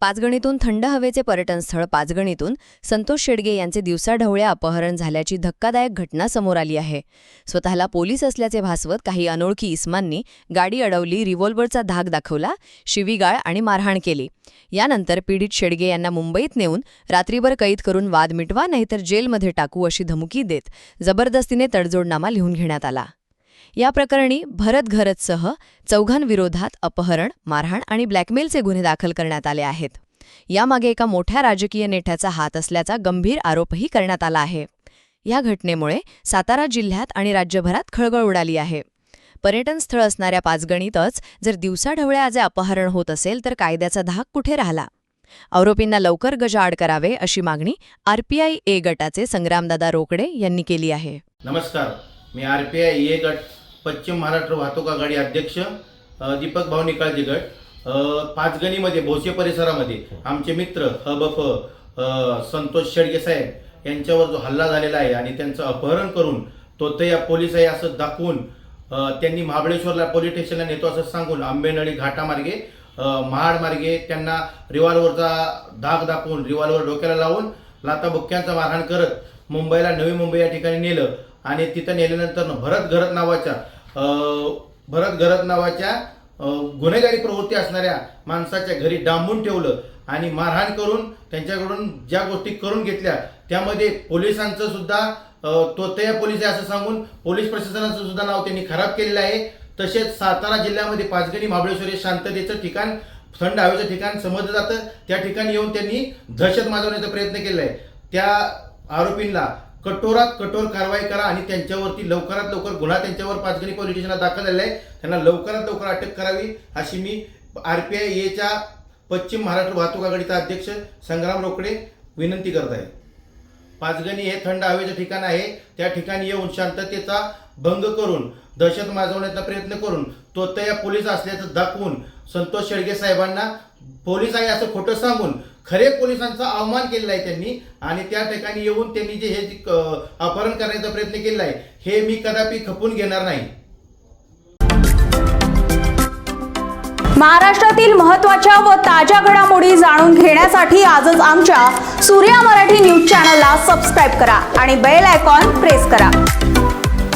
पाचगणीतून थंड हवेचे पर्यटनस्थळ पाचगणीतून संतोष शेडगे यांचे दिवसाढवळ्या अपहरण झाल्याची धक्कादायक घटना समोर आली आहे. स्वतःला पोलीस असल्याचे भासवत काही अनोळखी इस्मांनी गाडी अडवली रिव्हॉल्व्हरचा धाक दाखवला शिवीगाळ आणि मारहाण केली. यानंतर पीडित शेडगे यांना मुंबईत नेऊन रात्रीभर कैद करून वाद मिटवा नाहीतर जेलमध्ये टाकू अशी धमकी देत जबरदस्तीने तडजोडनामा लिहून घेण्यात आला. या प्रकरणी भरत घरतसह चौघांविरोधात अपहरण मारहाण आणि ब्लॅकमेलचे गुन्हे दाखल करण्यात आले आहेत. यामागे एका मोठ्या राजकीय नेत्याचा हात असल्याचा गंभीर आरोपही करण्यात आला आहे. या घटनेमुळे सातारा जिल्ह्यात आणि राज्यभरात खळबळ उडाली आहे. पर्यटन स्थळ असणाऱ्या पाचगणीतच जर दिवसाढवळ्या अपहरण होत असेल तर कायद्याचा धाक कुठे राहिला? आरोपींना लवकर गजाआड करावे अशी मागणी आरपीआय ए गटाचे संग्रामदादा रोकडे यांनी केली आहे. नमस्कार मी आरपीआय ए गट पश्चिम महाराष्ट्र वाहतूक आघाडी अध्यक्ष दीपक भाऊ निकाळजी गट पाचगणीमध्ये भोसे परिसरामध्ये आमचे मित्र हबफ संतोष शेडगे साहेब यांच्यावर जो हल्ला झालेला आहे आणि त्यांचं अपहरण करून तो ते या पोलीस आहे असं दाखवून त्यांनी महाबळेश्वरला पोलीस स्टेशनला नेतो असं सांगून आंबेनळी घाटामार्गे महाडमार्गे महाड मार्गे त्यांना रिव्हॉल्व्हरचा धाक दाखवून रिव्हॉल्व्हर डोक्याला लावून लाता बुक्क्यांचा मारहाण करत मुंबईला नवी मुंबई या ठिकाणी नेलं. आणि तिथं नेल्यानंतर भरत घरत नावाच्या भरत घरत नावाच्या गुन्हेगारी प्रवृत्ती असणाऱ्या माणसाच्या घरी डांबून ठेवलं आणि मारहाण करून त्यांच्याकडून ज्या गोष्टी करून घेतल्या त्यामध्ये पोलिसांचं सुद्धा तो त्या पोलीस आहे असं सांगून पोलीस प्रशासनाचं सुद्धा नाव त्यांनी खराब केलेलं आहे. तसेच सातारा जिल्ह्यामध्ये पाचगणी महाबळेश्वर हे शांततेचं ठिकाण थंड हवेचं ठिकाण समजलं जातं. त्या ठिकाणी येऊन त्यांनी दहशत माजवण्याचा प्रयत्न केला आहे त्या आरोपींना कठोरात कठोर कारवाई करा आणि त्यांच्यावरती लवकरात लवकर गुन्हा त्यांच्यावर पाचगणी पोलीस स्टेशनला दाखल झालेला आहे. त्यांना लवकरात लवकर अटक करावी अशी मी आर पी आय एच्या पश्चिम महाराष्ट्र वाहतूक आघाडीचा अध्यक्ष संग्राम रोकडे विनंती करत आहे. पाचगणी हे थंड हवेचं ठिकाण आहे. त्या ठिकाणी येऊन शांततेचा भंग करून दहशत माजवण्याचा प्रयत्न करून तो त्या पोलीस असल्याचं दाखवून संतोष शेळगे साहेबांना पोलीस आहे असं खोटं सांगून खरे पोलिसांचा अवमान केलेला आहे त्यांनी आणि त्या ठिकाणी येऊन त्यांनी जे हे अपहरण करण्याचा प्रयत्न केलेला आहे हे मी कदापि खपून घेणार नाही. महाराष्ट्रातील महत्त्वाच्या व ताज्या घडामोडी जाणून घेण्यासाठी आजच आमच्या सूर्या मराठी न्यूज चॅनलला सबस्क्राईब करा आणि बेल आयकॉन प्रेस करा.